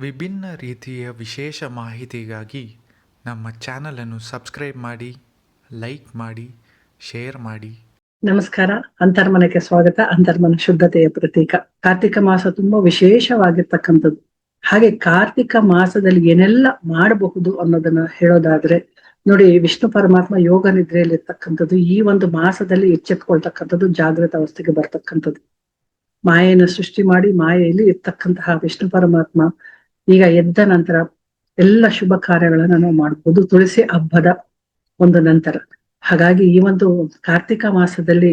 ವಿಭಿನ್ನ ರೀತಿಯ ವಿಶೇಷ ಮಾಹಿತಿಗಾಗಿ ನಮ್ಮ ಚಾನಲನ್ನು ಸಬ್ಸ್ಕ್ರೈಬ್ ಮಾಡಿ, ಲೈಕ್ ಮಾಡಿ, ಶೇರ್ ಮಾಡಿ. ನಮಸ್ಕಾರ. ಅಂತರ್ಮನಕ್ಕೆ ಸ್ವಾಗತ. ಅಂತರ್ಮನ ಶುದ್ಧತೆಯ ಪ್ರತೀಕ. ಕಾರ್ತಿಕ ಮಾಸ ತುಂಬಾ ವಿಶೇಷವಾಗಿರ್ತಕ್ಕಂಥದ್ದು. ಹಾಗೆ ಕಾರ್ತಿಕ ಮಾಸದಲ್ಲಿ ಏನೆಲ್ಲ ಮಾಡಬಹುದು ಅನ್ನೋದನ್ನ ಹೇಳೋದಾದ್ರೆ, ನೋಡಿ, ವಿಷ್ಣು ಪರಮಾತ್ಮ ಯೋಗ ನಿದ್ರೆಯಲ್ಲಿ ಇರ್ತಕ್ಕಂಥದ್ದು ಈ ಒಂದು ಮಾಸದಲ್ಲಿ ಎಚ್ಚೆತ್ಕೊಳ್ತಕ್ಕಂಥದ್ದು ಜಾಗೃತ ಅವಸ್ಥೆಗೆ ಬರ್ತಕ್ಕಂಥದ್ದು. ಮಾಯೆಯನ್ನು ಸೃಷ್ಟಿ ಮಾಡಿ ಮಾಯೆಯಲ್ಲಿ ಇರ್ತಕ್ಕಂತಹ ವಿಷ್ಣು ಪರಮಾತ್ಮ ಈಗ ಎದ್ದ ನಂತರ ಎಲ್ಲ ಶುಭ ಕಾರ್ಯಗಳನ್ನ ನಾವು ಮಾಡಬಹುದು ತುಳಸಿ ಹಬ್ಬದ ಒಂದು ನಂತರ. ಹಾಗಾಗಿ ಈ ಒಂದು ಕಾರ್ತಿಕ ಮಾಸದಲ್ಲಿ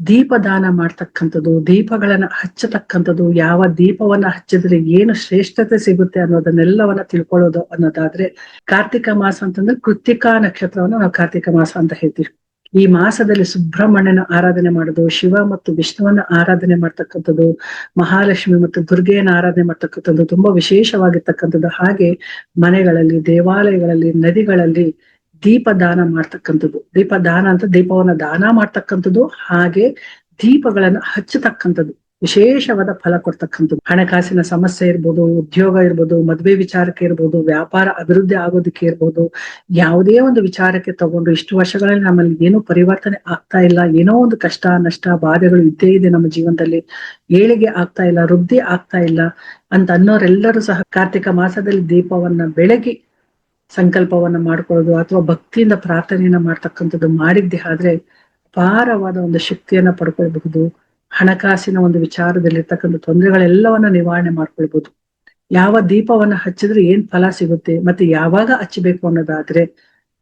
ದೀಪದಾನ ಮಾಡ್ತಕ್ಕಂಥದ್ದು, ದೀಪಗಳನ್ನ ಹಚ್ಚತಕ್ಕಂಥದ್ದು, ಯಾವ ದೀಪವನ್ನ ಹಚ್ಚಿದ್ರೆ ಏನು ಶ್ರೇಷ್ಠತೆ ಸಿಗುತ್ತೆ ಅನ್ನೋದನ್ನೆಲ್ಲವನ್ನ ತಿಳ್ಕೊಳ್ಳೋದು ಅನ್ನೋದಾದ್ರೆ ಕಾರ್ತಿಕ ಮಾಸ ಅಂತಂದ್ರೆ ಕೃತಿಕಾ ನಕ್ಷತ್ರವನ್ನ ನಾವು ಕಾರ್ತಿಕ ಮಾಸ ಅಂತ ಹೇಳ್ತೀವಿ. ಈ ಮಾಸದಲ್ಲಿ ಸುಬ್ರಹ್ಮಣ್ಯನ ಆರಾಧನೆ ಮಾಡೋದು, ಶಿವ ಮತ್ತು ವಿಷ್ಣುವನ್ನ ಆರಾಧನೆ ಮಾಡ್ತಕ್ಕಂಥದ್ದು, ಮಹಾಲಕ್ಷ್ಮಿ ಮತ್ತು ದುರ್ಗೆಯನ್ನ ಆರಾಧನೆ ಮಾಡ್ತಕ್ಕಂಥದ್ದು ತುಂಬಾ ವಿಶೇಷವಾಗಿರ್ತಕ್ಕಂಥದ್ದು. ಹಾಗೆ ಮನೆಗಳಲ್ಲಿ, ದೇವಾಲಯಗಳಲ್ಲಿ, ನದಿಗಳಲ್ಲಿ ದೀಪದಾನ ಮಾಡ್ತಕ್ಕಂಥದ್ದು. ದೀಪದಾನ ಅಂತ ದೀಪವನ್ನ ದಾನ ಮಾಡ್ತಕ್ಕಂಥದ್ದು, ಹಾಗೆ ದೀಪಗಳನ್ನ ಹಚ್ಚತಕ್ಕಂಥದ್ದು. ವಿಶೇಷವಾದ ಫಲ ಕೊಡ್ತಕ್ಕಂಥದ್ದು. ಹಣಕಾಸಿನ ಸಮಸ್ಯೆ ಇರ್ಬೋದು, ಉದ್ಯೋಗ ಇರ್ಬೋದು, ಮದ್ವೆ ವಿಚಾರಕ್ಕೆ ಇರ್ಬೋದು, ವ್ಯಾಪಾರ ಅಭಿವೃದ್ಧಿ ಆಗೋದಕ್ಕೆ ಇರ್ಬೋದು, ಯಾವುದೇ ಒಂದು ವಿಚಾರಕ್ಕೆ ತಗೊಂಡು ಇಷ್ಟು ವರ್ಷಗಳಲ್ಲಿ ನಮ್ಮಲ್ಲಿ ಏನೂ ಪರಿವರ್ತನೆ ಆಗ್ತಾ ಇಲ್ಲ, ಏನೋ ಒಂದು ಕಷ್ಟ, ನಷ್ಟ, ಬಾಧೆಗಳು ಇದ್ದೇ ಇದೆ ನಮ್ಮ ಜೀವನದಲ್ಲಿ. ಏಳಿಗೆ ಆಗ್ತಾ ಇಲ್ಲ, ವೃದ್ಧಿ ಆಗ್ತಾ ಇಲ್ಲ ಅಂತ ಅನ್ನೋರೆಲ್ಲರೂ ಸಹ ಕಾರ್ತಿಕ ಮಾಸದಲ್ಲಿ ದೀಪವನ್ನ ಬೆಳಗಿ ಸಂಕಲ್ಪವನ್ನ ಮಾಡ್ಕೊಳ್ಳೋದು ಅಥವಾ ಭಕ್ತಿಯಿಂದ ಪ್ರಾರ್ಥನೆಯನ್ನ ಮಾಡ್ತಕ್ಕಂಥದ್ದು ಮಾಡಿದ್ದೆ ಆದ್ರೆ ಅಪಾರವಾದ ಒಂದು ಶಕ್ತಿಯನ್ನ ಪಡ್ಕೊಳ್ಬಹುದು. ಹಣಕಾಸಿನ ಒಂದು ವಿಚಾರದಲ್ಲಿರ್ತಕ್ಕಂಥ ತೊಂದರೆಗಳೆಲ್ಲವನ್ನ ನಿವಾರಣೆ ಮಾಡ್ಕೊಳ್ಬಹುದು ಯಾವ ದೀಪವನ್ನ ಹಚ್ಚಿದ್ರೆ ಏನ್ ಫಲ ಸಿಗುತ್ತೆ, ಮತ್ತೆ ಯಾವಾಗ ಹಚ್ಚಬೇಕು ಅನ್ನೋದಾದ್ರೆ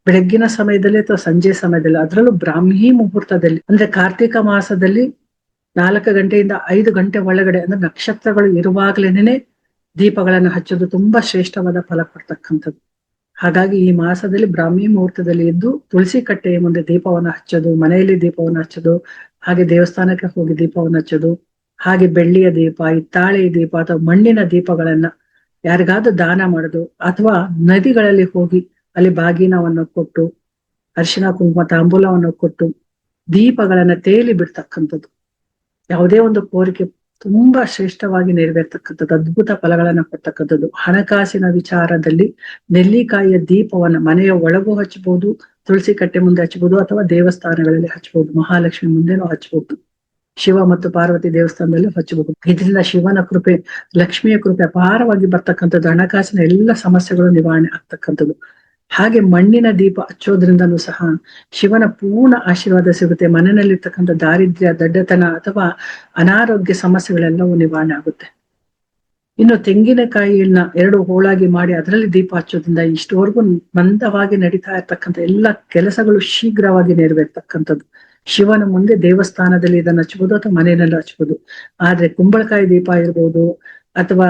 ಬೆಳಗ್ಗಿನ ಸಮಯದಲ್ಲಿ ಅಥವಾ ಸಂಜೆ ಸಮಯದಲ್ಲಿ, ಅದರಲ್ಲೂ ಬ್ರಾಹ್ಮಿ ಮುಹೂರ್ತದಲ್ಲಿ, ಅಂದ್ರೆ ಕಾರ್ತಿಕ ಮಾಸದಲ್ಲಿ ನಾಲ್ಕು ಗಂಟೆಯಿಂದ ಐದು ಗಂಟೆ ಒಳಗಡೆ, ಅಂದ್ರೆ ನಕ್ಷತ್ರಗಳು ಇರುವಾಗ್ಲೇನೆ ದೀಪಗಳನ್ನು ಹಚ್ಚೋದು ತುಂಬಾ ಶ್ರೇಷ್ಠವಾದ ಫಲ ಕೊಡ್ತಕ್ಕಂಥದ್ದು. ಹಾಗಾಗಿ ಈ ಮಾಸದಲ್ಲಿ ಬ್ರಾಹ್ಮಿ ಮುಹೂರ್ತದಲ್ಲಿ ಎದ್ದು ತುಳಸಿ ಕಟ್ಟೆಯ ಮುಂದೆ ದೀಪವನ್ನ ಹಚ್ಚೋದು, ಮನೆಯಲ್ಲಿ ದೀಪವನ್ನ ಹಚ್ಚೋದು ಹಾಗೆ ದೇವಸ್ಥಾನಕ್ಕೆ ಹೋಗಿ ದೀಪವನ್ನು ಹಚ್ಚೋದು, ಹಾಗೆ ಬೆಳ್ಳಿಯ ದೀಪ ಹಿತ್ತಾಳೆಯ ದೀಪ ಅಥವಾ ಮಣ್ಣಿನ ದೀಪಗಳನ್ನ ಯಾರಿಗಾದ್ರೂ ದಾನ ಮಾಡೋದು ಅಥವಾ ನದಿಗಳಲ್ಲಿ ಹೋಗಿ ಅಲ್ಲಿ ಬಾಗಿನವನ್ನು ಕೊಟ್ಟು, ಅರಿಶಿನ, ಕುಂಕುಮ, ತಾಂಬೂಲವನ್ನು ಕೊಟ್ಟು ದೀಪಗಳನ್ನ ತೇಲಿ ಬಿಡ್ತಕ್ಕಂಥದ್ದು. ಯಾವುದೇ ಒಂದು ಕೋರಿಕೆ ತುಂಬಾ ಶ್ರೇಷ್ಠವಾಗಿ ನೆರವೇರ್ತಕ್ಕಂಥದ್ದು, ಅದ್ಭುತ ಫಲಗಳನ್ನ ಕೊಡ್ತಕ್ಕಂಥದ್ದು. ಹಣಕಾಸಿನ ವಿಚಾರದಲ್ಲಿ ನೆಲ್ಲಿಕಾಯಿಯ ದೀಪವನ್ನ ಮನೆಯ ಒಳಗೂ ಹಚ್ಚಬಹುದು ತುಳಸಿ ಕಟ್ಟೆ ಮುಂದೆ ಹಚ್ಚಬಹುದು ಅಥವಾ ದೇವಸ್ಥಾನಗಳಲ್ಲಿ ಹಚ್ಚಬಹುದು ಮಹಾಲಕ್ಷ್ಮಿ ಮುಂದೆನೂ ಹಚ್ಚಬಹುದು ಶಿವ ಮತ್ತು ಪಾರ್ವತಿ ದೇವಸ್ಥಾನದಲ್ಲಿ ಹಚ್ಚಬಹುದು ಇದರಿಂದ ಶಿವನ ಕೃಪೆ, ಲಕ್ಷ್ಮಿಯ ಕೃಪೆ ಅಪಾರವಾಗಿ ಬರ್ತಕ್ಕಂಥದ್ದು, ಹಣಕಾಸಿನ ಎಲ್ಲ ಸಮಸ್ಯೆಗಳು ನಿವಾರಣೆ ಆಗ್ತಕ್ಕಂಥದ್ದು. ಹಾಗೆ ಮಣ್ಣಿನ ದೀಪ ಹಚ್ಚೋದ್ರಿಂದನೂ ಸಹ ಶಿವನ ಪೂರ್ಣ ಆಶೀರ್ವಾದ ಸಿಗುತ್ತೆ. ಮನೆಯಲ್ಲಿರ್ತಕ್ಕಂಥ ದಾರಿದ್ರ್ಯ, ದಡ್ಡತನ ಅಥವಾ ಅನಾರೋಗ್ಯ ಸಮಸ್ಯೆಗಳೆಲ್ಲವೂ ನಿವಾರಣೆ ಆಗುತ್ತೆ. ಇನ್ನು ತೆಂಗಿನಕಾಯಿಯನ್ನ ಎರಡು ಹೋಳಾಗಿ ಮಾಡಿ ಅದರಲ್ಲಿ ದೀಪ ಹಚ್ಚೋದ್ರಿಂದ ಇಷ್ಟವರೆಗೂ ಮಂದವಾಗಿ ನಡೀತಾ ಇರ್ತಕ್ಕಂಥ ಎಲ್ಲ ಕೆಲಸಗಳು ಶೀಘ್ರವಾಗಿ ನೆರವೇರ್ತಕ್ಕಂಥದ್ದು. ಶಿವನ ಮುಂದೆ ದೇವಸ್ಥಾನದಲ್ಲಿ ಇದನ್ನ ಹಚ್ಬೋದು ಅಥವಾ ಮನೆಯಲ್ಲಿ ಹಚ್ಬೋದು. ಆದ್ರೆ ಕುಂಬಳಕಾಯಿ ದೀಪ ಇರ್ಬೋದು ಅಥವಾ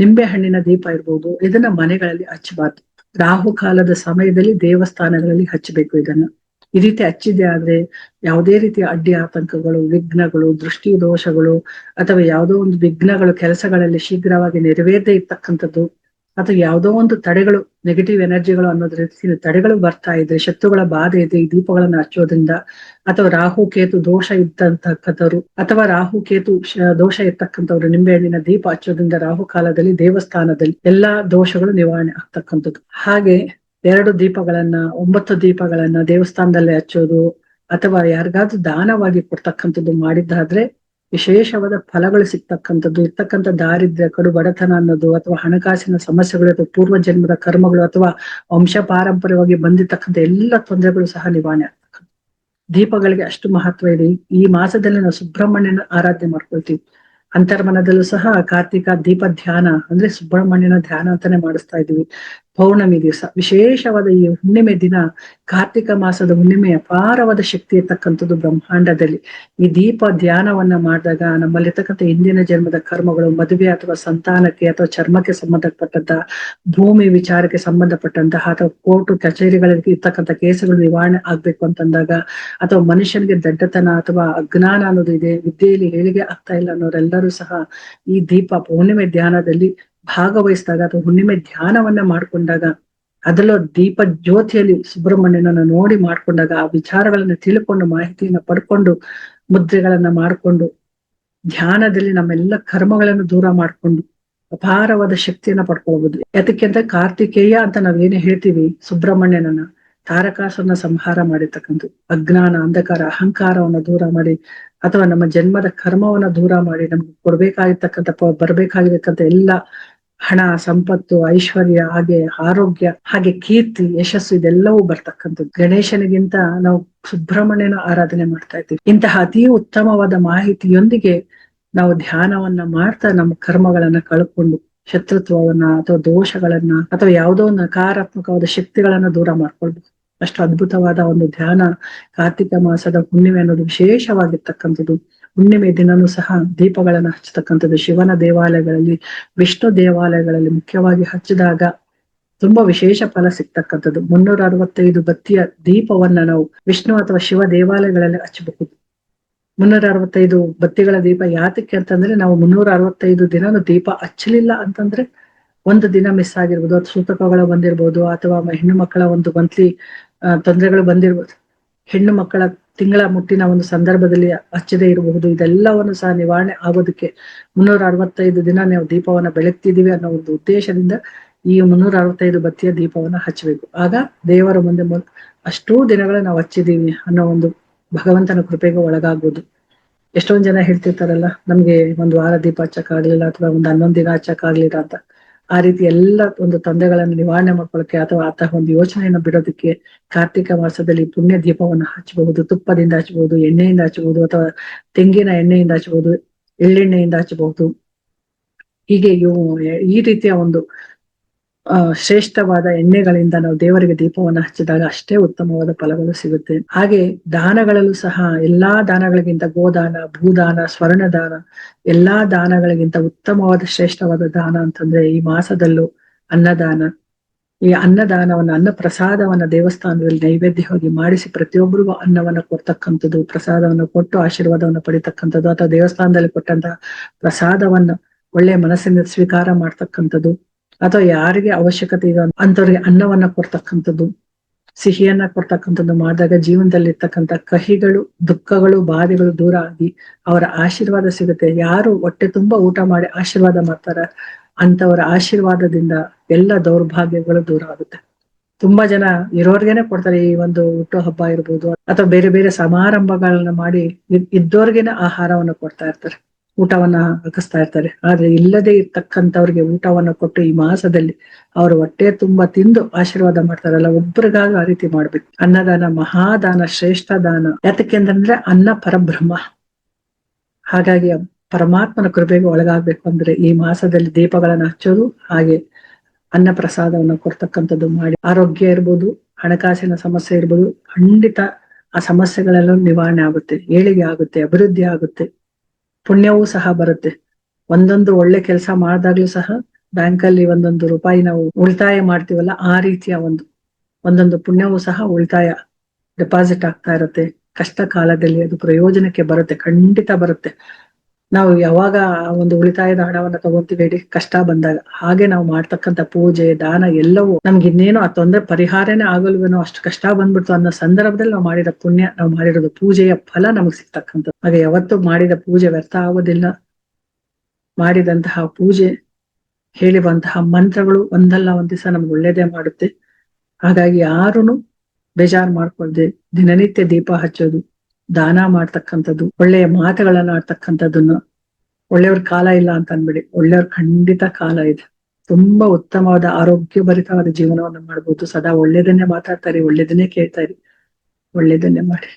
ನಿಂಬೆ ಹಣ್ಣಿನ ದೀಪ ಇರ್ಬೋದು, ಇದನ್ನ ಮನೆಗಳಲ್ಲಿ ಹಚ್ಚಬಾರ್ದು ರಾಹು ಕಾಲದ ಸಮಯದಲ್ಲಿ ದೇವಸ್ಥಾನಗಳಲ್ಲಿ ಹಚ್ಚಬೇಕು ಇದನ್ನ. ಈ ರೀತಿ ಹಚ್ಚಿದೆ ಆದ್ರೆ ಯಾವುದೇ ರೀತಿಯ ಅಡ್ಡಿ ಆತಂಕಗಳು, ವಿಘ್ನಗಳು, ದೃಷ್ಟಿ ದೋಷಗಳು ಅಥವಾ ಯಾವುದೋ ಒಂದು ವಿಘ್ನಗಳು ಕೆಲಸಗಳಲ್ಲಿ ಶೀಘ್ರವಾಗಿ ನೆರವೇರದೇ ಇರ್ತಕ್ಕಂಥದ್ದು ಅಥವಾ ಯಾವುದೋ ಒಂದು ತಡೆಗಳು ನೆಗೆಟಿವ್ ಎನರ್ಜಿಗಳು ಅನ್ನೋದ್ರ ರೀತಿ ತಡೆಗಳು ಬರ್ತಾ ಇದ್ರೆ, ಶತ್ರುಗಳ ಬಾಧೆ ಇದೆ, ಈ ದೀಪಗಳನ್ನು ಹಚ್ಚೋದ್ರಿಂದ ಅಥವಾ ರಾಹು, ಕೇತು ದೋಷ ಇದ್ದಂತಕ್ಕಂಥವ್ರು ಅಥವಾ ರಾಹು, ಕೇತು ದೋಷ ಇರ್ತಕ್ಕಂಥವ್ರು ನಿಂಬೆಹಣ್ಣಿನ ದೀಪ ಹಚ್ಚೋದ್ರಿಂದ ರಾಹು ಕಾಲದಲ್ಲಿ ದೇವಸ್ಥಾನದಲ್ಲಿ ಎಲ್ಲಾ ದೋಷಗಳು ನಿವಾರಣೆ ಆಗ್ತಕ್ಕಂಥದ್ದು. ಹಾಗೆ ಎರಡು ದೀಪಗಳನ್ನ, ಒಂಬತ್ತು ದೀಪಗಳನ್ನ ದೇವಸ್ಥಾನದಲ್ಲಿ ಹಚ್ಚೋದು, ಅಥವಾ ಯಾರಿಗಾದ್ರೂ ದಾನವಾಗಿ ಕೊಡ್ತಕ್ಕಂಥದ್ದು ಮಾಡಿದ್ದಾದ್ರೆ ವಿಶೇಷವಾದ ಫಲಗಳು ಸಿಗ್ತಕ್ಕಂಥದ್ದು, ಇರ್ತಕ್ಕಂಥ ದಾರಿದ್ರ್ಯ ಕಡು ಬಡತನ ಅನ್ನೋದು, ಅಥವಾ ಹಣಕಾಸಿನ ಸಮಸ್ಯೆಗಳು, ಅಥವಾ ಪೂರ್ವ ಜನ್ಮದ ಕರ್ಮಗಳು, ಅಥವಾ ವಂಶ ಪಾರಂಪರ್ಯವಾಗಿ ಬಂದಿರ್ತಕ್ಕಂಥ ಎಲ್ಲ ತೊಂದರೆಗಳು ಸಹ ನಿವಾರಣೆ ಆಗ್ತಕ್ಕಂಥ ದೀಪಗಳಿಗೆ ಅಷ್ಟು ಮಹತ್ವ ಇದೆ. ಈ ಮಾಸದಲ್ಲಿ ನಾವು ಸುಬ್ರಹ್ಮಣ್ಯನ ಆರಾಧನೆ ಮಾಡ್ಕೊಳ್ತೀವಿ. ಅಂತರ್ಮನದಲ್ಲೂ ಸಹ ಕಾರ್ತಿಕ ದೀಪ ಧ್ಯಾನ ಅಂದ್ರೆ ಸುಬ್ರಹ್ಮಣ್ಯನ ಧ್ಯಾನ ಅಂತಾನೆ ಮಾಡಿಸ್ತಾ ಇದೀವಿ ಪೌರ್ಣಮಿ ದಿವಸ ವಿಶೇಷವಾದ ಈ ಹುಣ್ಣಿಮೆ ದಿನ ಕಾರ್ತಿಕ ಮಾಸದ ಹುಣ್ಣಿಮೆ ಅಪಾರವಾದ ಶಕ್ತಿ ಇರ್ತಕ್ಕಂಥದ್ದು ಬ್ರಹ್ಮಾಂಡದಲ್ಲಿ. ಈ ದೀಪ ಧ್ಯಾನವನ್ನ ಮಾಡಿದಾಗ ನಮ್ಮಲ್ಲಿರ್ತಕ್ಕಂಥ ಹಿಂದಿನ ಜನ್ಮದ ಕರ್ಮಗಳು, ಮದುವೆ ಅಥವಾ ಸಂತಾನಕ್ಕೆ ಅಥವಾ ಚರ್ಮಕ್ಕೆ ಸಂಬಂಧಪಟ್ಟಂತಹ ಭೂಮಿ ವಿಚಾರಕ್ಕೆ ಸಂಬಂಧಪಟ್ಟಂತಹ ಅಥವಾ ಕೋರ್ಟು ಕಚೇರಿಗಳಲ್ಲಿ ಇರ್ತಕ್ಕಂಥ ಕೇಸುಗಳು ನಿವಾರಣೆ ಆಗ್ಬೇಕು ಅಂತಂದಾಗ ಅಥವಾ ಮನುಷ್ಯನಿಗೆ ದಡ್ಡತನ ಅಥವಾ ಅಜ್ಞಾನ ಅನ್ನೋದು ಇದೆ, ವಿದ್ಯೆಯಲ್ಲಿ ಹೇಳಿಗೆ ಆಗ್ತಾ ಇಲ್ಲ ಅನ್ನೋರೆಲ್ಲರೂ ಸಹ ಈ ದೀಪ ಪೌರ್ಣಿಮೆ ಧ್ಯಾನದಲ್ಲಿ ಭಾಗವಹಿಸಿದಾಗ ಅಥವಾ ಹುಣ್ಣಿಮೆ ಧ್ಯಾನವನ್ನ ಮಾಡ್ಕೊಂಡಾಗ ಅದರಲ್ಲೂ ದೀಪ ಜ್ಯೋತಿಯಲ್ಲಿ ಸುಬ್ರಹ್ಮಣ್ಯನನ್ನ ನೋಡಿ ಮಾಡ್ಕೊಂಡಾಗ ಆ ವಿಚಾರಗಳನ್ನ ತಿಳ್ಕೊಂಡು, ಮಾಹಿತಿಯನ್ನ ಪಡ್ಕೊಂಡು, ಮುದ್ರೆಗಳನ್ನ ಮಾಡ್ಕೊಂಡು, ಧ್ಯಾನದಲ್ಲಿ ನಮ್ಮೆಲ್ಲ ಕರ್ಮಗಳನ್ನು ದೂರ ಮಾಡ್ಕೊಂಡು ಅಪಾರವಾದ ಶಕ್ತಿಯನ್ನ ಪಡ್ಕೊಳ್ಬಹುದು ಯಾತಕ್ಕೆ ಅಂತ ಕಾರ್ತಿಕೇಯ ಅಂತ ನಾವೇನು ಹೇಳ್ತೀವಿ, ಸುಬ್ರಹ್ಮಣ್ಯನನ್ನ ತಾರಕಾಸನ್ನ ಸಂಹಾರ ಮಾಡಿರ್ತಕ್ಕಂಥ ಅಜ್ಞಾನ, ಅಂಧಕಾರ, ಅಹಂಕಾರವನ್ನ ದೂರ ಮಾಡಿ, ಅಥವಾ ನಮ್ಮ ಜನ್ಮದ ಕರ್ಮವನ್ನ ದೂರ ಮಾಡಿ, ನಮ್ಗೆ ಕೊಡ್ಬೇಕಾಗಿರ್ತಕ್ಕಂಥ ಬರ್ಬೇಕಾಗಿರ್ತಕ್ಕಂಥ ಎಲ್ಲ ಹಣ, ಸಂಪತ್ತು, ಐಶ್ವರ್ಯ, ಹಾಗೆ ಆರೋಗ್ಯ, ಹಾಗೆ ಕೀರ್ತಿ, ಯಶಸ್ಸು ಇದೆಲ್ಲವೂ ಬರ್ತಕ್ಕಂಥದ್ದು. ಗಣೇಶನಿಗಿಂತ ನಾವು ಸುಬ್ರಹ್ಮಣ್ಯನ ಆರಾಧನೆ ಮಾಡ್ತಾ ಇದ್ದೀವಿ. ಇಂತಹ ಅತಿ ಉತ್ತಮವಾದ ಮಾಹಿತಿಯೊಂದಿಗೆ ನಾವು ಧ್ಯಾನವನ್ನ ಮಾಡ್ತಾ ನಮ್ಮ ಕರ್ಮಗಳನ್ನ ಕಳ್ಕೊಂಡು ಶತ್ರುತ್ವವನ್ನ ಅಥವಾ ದೋಷಗಳನ್ನ ಅಥವಾ ಯಾವುದೋ ನಕಾರಾತ್ಮಕವಾದ ಶಕ್ತಿಗಳನ್ನ ದೂರ ಮಾಡ್ಕೊಳ್ಬಹುದು ಅಷ್ಟು ಅದ್ಭುತವಾದ ಒಂದು ಧ್ಯಾನ ಕಾರ್ತಿಕ ಮಾಸದ ಹುಣ್ಣಿಮೆ ಅನ್ನೋದು ವಿಶೇಷವಾಗಿರ್ತಕ್ಕಂಥದ್ದು. ಹುಣ್ಣಿಮೆ ದಿನನೂ ಸಹ ದೀಪಗಳನ್ನ ಹಚ್ಚತಕ್ಕಂಥದ್ದು ಶಿವನ ದೇವಾಲಯಗಳಲ್ಲಿ, ವಿಷ್ಣು ದೇವಾಲಯಗಳಲ್ಲಿ ಮುಖ್ಯವಾಗಿ ಹಚ್ಚಿದಾಗ ತುಂಬಾ ವಿಶೇಷ ಫಲ ಸಿಗ್ತಕ್ಕಂಥದ್ದು. ಮುನ್ನೂರ ಅರವತ್ತೈದು ಬತ್ತಿಯ ದೀಪವನ್ನ ನಾವು ವಿಷ್ಣು ಅಥವಾ ಶಿವ ದೇವಾಲಯಗಳಲ್ಲಿ ಹಚ್ಚಬಹುದು. ಮುನ್ನೂರ ಅರವತ್ತೈದು ಬತ್ತಿಗಳ ದೀಪ ಯಾತಕ್ಕೆ ಅಂತಂದ್ರೆ ನಾವು ಮುನ್ನೂರ ಅರವತ್ತೈದು ದಿನ ದೀಪ ಹಚ್ಚಲಿಲ್ಲ ಅಂತಂದ್ರೆ ಒಂದು ದಿನ ಮಿಸ್ ಆಗಿರ್ಬೋದು. ಅಥವಾ ಸೂತಕಗಳು ಬಂದಿರ್ಬೋದು ಅಥವಾ ಹೆಣ್ಣು ಮಕ್ಕಳ ಒಂದು ಮಂತ್ಲಿ ತೊಂದರೆಗಳು ಬಂದಿರ್ಬೋದು. ಹೆಣ್ಣು ಮಕ್ಕಳ ತಿಂಗಳ ಮುಟ್ಟಿನ ಒಂದು ಸಂದರ್ಭದಲ್ಲಿ ಹಚ್ಚದೇ ಇರಬಹುದು. ಇದೆಲ್ಲವನ್ನು ಸಹ ನಿವಾರಣೆ ಆಗೋದಕ್ಕೆ ಮುನ್ನೂರ ಅರವತ್ತೈದು ದಿನ ನಾವು ದೀಪವನ್ನ ಬೆಳಗ್ತಿದೀವಿ ಅನ್ನೋ ಒಂದು ಉದ್ದೇಶದಿಂದ ಈ ಮುನ್ನೂರ ಅರವತ್ತೈದು ಬತ್ತಿಯ ದೀಪವನ್ನ ಹಚ್ಚಬೇಕು. ಆಗ ದೇವರ ಮುಂದೆ ಅಷ್ಟೂ ದಿನಗಳ ನಾವು ಹಚ್ಚಿದೀವಿ ಅನ್ನೋ ಒಂದು ಭಗವಂತನ ಕೃಪೆಗೆ ಒಳಗಾಗ್ಬೋದು ಎಷ್ಟೊಂದ್ ಜನ ಹೇಳ್ತಿರ್ತಾರಲ್ಲ, ನಮ್ಗೆ ಒಂದು ವಾರ ದೀಪ ಹಚ್ಚಕ್ಕಾಗ್ಲಿಲ್ಲ ಅಥವಾ ಒಂದು ಹನ್ನೊಂದ್ ದಿನ ಹಚ್ಚಕ್ಕಾಗ್ಲಿಲ್ಲ ಅಂತ. ಆ ರೀತಿ ಎಲ್ಲ ಒಂದು ತಂದೆಗಳನ್ನು ನಿವಾರಣೆ ಮಾಡ್ಕೊಳಕ್ಕೆ ಅಥವಾ ಆತ ಒಂದು ಯೋಚನೆಯನ್ನು ಬಿಡೋದಕ್ಕೆ ಕಾರ್ತಿಕ ಮಾಸದಲ್ಲಿ ಪುಣ್ಯ ದೀಪವನ್ನು ಹಚ್ಚಬಹುದು, ತುಪ್ಪದಿಂದ ಹಚ್ಚಬಹುದು, ಎಣ್ಣೆಯಿಂದ ಹಚ್ಚಬಹುದು ಅಥವಾ ತೆಂಗಿನ ಎಣ್ಣೆಯಿಂದ ಹಚ್ಚಬಹುದು, ಎಳ್ಳೆಣ್ಣೆಯಿಂದ ಹಚ್ಚಬಹುದು. ಹೀಗೆ ಈ ರೀತಿಯ ಒಂದು ಶ್ರೇಷ್ಠವಾದ ಎಣ್ಣೆಗಳಿಂದ ನಾವು ದೇವರಿಗೆ ದೀಪವನ್ನು ಹಚ್ಚಿದಾಗ ಅಷ್ಟೇ ಉತ್ತಮವಾದ ಫಲಗಳು ಸಿಗುತ್ತೆ. ಹಾಗೆ ದಾನಗಳಲ್ಲೂ ಸಹ ಎಲ್ಲಾ ದಾನಗಳಿಗಿಂತ ಗೋದಾನ, ಭೂದಾನ, ಸ್ವರ್ಣದಾನ, ಎಲ್ಲಾ ದಾನಗಳಿಗಿಂತ ಉತ್ತಮವಾದ, ಶ್ರೇಷ್ಠವಾದ ದಾನ ಅಂತಂದ್ರೆ ಈ ಮಾಸದಲ್ಲೂ ಅನ್ನದಾನ. ಈ ಅನ್ನದಾನವನ್ನ ಅನ್ನ ಪ್ರಸಾದವನ್ನ ದೇವಸ್ಥಾನದಲ್ಲಿ ನೈವೇದ್ಯವಾಗಿ ಮಾಡಿಸಿ ಪ್ರತಿಯೊಬ್ಬರಿಗೂ ಅನ್ನವನ್ನ ಕೊಡ್ತಕ್ಕಂಥದ್ದು, ಪ್ರಸಾದವನ್ನು ಕೊಟ್ಟು ಆಶೀರ್ವಾದವನ್ನು ಪಡಿತಕ್ಕಂಥದ್ದು, ಅಥವಾ ದೇವಸ್ಥಾನದಲ್ಲಿ ಕೊಟ್ಟಂತಹ ಪ್ರಸಾದವನ್ನ ಒಳ್ಳೆ ಮನಸ್ಸಿನಿಂದ ಸ್ವೀಕಾರ ಮಾಡ್ತಕ್ಕಂಥದ್ದು. ಅಥವಾ ಯಾರಿಗೆ ಅವಶ್ಯಕತೆ ಇದೆ ಅಂತವ್ರಿಗೆ ಅನ್ನವನ್ನ ಕೊಡ್ತಕ್ಕಂಥದ್ದು, ಸಿಹಿಯನ್ನ ಕೊಡ್ತಕ್ಕಂಥದ್ದು ಮಾಡಿದಾಗ ಜೀವನದಲ್ಲಿ ಇರ್ತಕ್ಕಂಥ ಕಹಿಗಳು, ದುಃಖಗಳು, ಬಾಧೆಗಳು ದೂರ ಆಗಿ ಅವರ ಆಶೀರ್ವಾದ ಸಿಗುತ್ತೆ. ಯಾರು ಹೊಟ್ಟೆ ತುಂಬಾ ಊಟ ಮಾಡಿ ಆಶೀರ್ವಾದ ಮಾಡ್ತಾರ ಅಂತವರ ಆಶೀರ್ವಾದದಿಂದ ಎಲ್ಲ ದೌರ್ಭಾಗ್ಯಗಳು ದೂರ ಆಗುತ್ತೆ. ತುಂಬಾ ಜನ ಇರೋರ್ಗೆನೆ ಕೊಡ್ತಾರೆ ಈ ಒಂದು ಹುಟ್ಟು ಹಬ್ಬ ಇರ್ಬೋದು, ಅಥವಾ ಬೇರೆ ಬೇರೆ ಸಮಾರಂಭಗಳನ್ನ ಮಾಡಿ ಇದ್- ಇದ್ದೋರ್ಗೆನೆ ಆಹಾರವನ್ನ ಕೊಡ್ತಾ ಇರ್ತಾರೆ. ಊಟವನ್ನ ಹಾಕಿಸ್ತಾ ಇರ್ತಾರೆ. ಆದ್ರೆ ಇಲ್ಲದೆ ಇರ್ತಕ್ಕಂಥವ್ರಿಗೆ ಊಟವನ್ನ ಕೊಟ್ಟು ಈ ಮಾಸದಲ್ಲಿ ಅವರು ಹೊಟ್ಟೆ ತುಂಬಾ ತಿಂದು ಆಶೀರ್ವಾದ ಮಾಡ್ತಾರಲ್ಲ ಒಬ್ರಿಗಾಗಿ ಆ ರೀತಿ ಮಾಡ್ಬೇಕು. ಅನ್ನದಾನ, ಮಹಾದಾನ, ಶ್ರೇಷ್ಠ ದಾನ. ಯಾತಕ್ಕೆಂದ್ರೆ ಅನ್ನ ಪರಬ್ರಹ್ಮ. ಹಾಗಾಗಿ ಪರಮಾತ್ಮನ ಕೃಪೆಗೆ ಒಳಗಾಗ್ಬೇಕು ಅಂದ್ರೆ ಈ ಮಾಸದಲ್ಲಿ ದೀಪಗಳನ್ನ ಹಚ್ಚೋದು, ಹಾಗೆ ಅನ್ನ ಪ್ರಸಾದವನ್ನು ಕೊಡ್ತಕ್ಕಂಥದ್ದು ಮಾಡಿ. ಆರೋಗ್ಯ ಇರ್ಬೋದು, ಹಣಕಾಸಿನ ಸಮಸ್ಯೆ ಇರ್ಬೋದು, ಖಂಡಿತ ಆ ಸಮಸ್ಯೆಗಳೆಲ್ಲ ನಿವಾರಣೆ ಆಗುತ್ತೆ, ಏಳಿಗೆ ಆಗುತ್ತೆ, ಅಭಿವೃದ್ಧಿ ಆಗುತ್ತೆ. ಪುಣ್ಯವೂ ಸಹ ಬರುತ್ತೆ. ಒಂದೊಂದು ಒಳ್ಳೆ ಕೆಲಸ ಮಾಡಿದಾಗ್ಲೂ ಸಹ ಬ್ಯಾಂಕ್ ಅಲ್ಲಿ ಒಂದೊಂದು ರೂಪಾಯಿ ನಾವು ಉಳಿತಾಯ ಮಾಡ್ತೀವಲ್ಲ ಆ ರೀತಿಯ ಒಂದು, ಒಂದೊಂದು ಪುಣ್ಯವೂ ಸಹ ಉಳಿತಾಯ ಡೆಪಾಸಿಟ್ ಆಗ್ತಾ ಇರುತ್ತೆ. ಕಷ್ಟ ಕಾಲದಲ್ಲಿ ಅದು ಪ್ರಯೋಜನಕ್ಕೆ ಬರುತ್ತೆ, ಖಂಡಿತ ಬರುತ್ತೆ. ನಾವು ಯಾವಾಗ ಒಂದು ಉಳಿತಾಯದ ಹಣವನ್ನ ತಗೊಂತೀವಿ ಹೇಳಿ ಕಷ್ಟ ಬಂದಾಗ. ಹಾಗೆ ನಾವು ಮಾಡ್ತಕ್ಕಂಥ ಪೂಜೆ, ದಾನ ಎಲ್ಲವೂ ನಮ್ಗೆ ಇನ್ನೇನು ಆ ತೊಂದರೆ ಪರಿಹಾರನೇ ಆಗಲ್ವೇನೋ ಅಷ್ಟು ಕಷ್ಟ ಬಂದ್ಬಿಡ್ತು ಅನ್ನೋ ಸಂದರ್ಭದಲ್ಲಿ ನಾವು ಮಾಡಿದ ಪುಣ್ಯ, ನಾವು ಮಾಡಿರೋದು ಪೂಜೆಯ ಫಲ ನಮಗ್ ಸಿಗ್ತಕ್ಕಂಥದ್ದು. ಹಾಗೆ ಯಾವತ್ತು ಮಾಡಿದ ಪೂಜೆ ವ್ಯರ್ಥ ಆಗೋದಿಲ್ಲ. ಮಾಡಿದಂತಹ ಪೂಜೆ ಹೇಳಿ ಬಂತಹ ಮಂತ್ರಗಳು ಒಂದಲ್ಲ ಒಂದ್ ದಿವಸ ನಮ್ಗೆ ಒಳ್ಳೇದೇ ಮಾಡುತ್ತೆ. ಹಾಗಾಗಿ ಯಾರುನು ಬೇಜಾರ್ ಮಾಡ್ಕೊಳ್ದೆ ದಿನನಿತ್ಯ ದೀಪ ಹಚ್ಚೋದು ದಾನ ಮಾಡ್ತಕ್ಕಂಥದ್ದು, ಒಳ್ಳೆಯ ಮಾತುಗಳನ್ನ ಆಡ್ತಕ್ಕಂಥದ್ದನ್ನು ಒಳ್ಳೆಯವ್ರ ಕಾಲ ಇಲ್ಲ ಅಂತ ಅನ್ಬಿಡಿ. ಒಳ್ಳೆಯವ್ರ ಖಂಡಿತ ಕಾಲ ಇದೆ. ತುಂಬಾ ಉತ್ತಮವಾದ ಆರೋಗ್ಯಭರಿತವಾದ ಜೀವನವನ್ನು ಮಾಡ್ಬೋದು. ಸದಾ ಒಳ್ಳೇದನ್ನೇ ಮಾತಾಡ್ತಾರೆ ಒಳ್ಳೇದನ್ನೇ ಕೇಳ್ತಾರೆ ಒಳ್ಳೇದನ್ನೇ ಮಾಡಿ.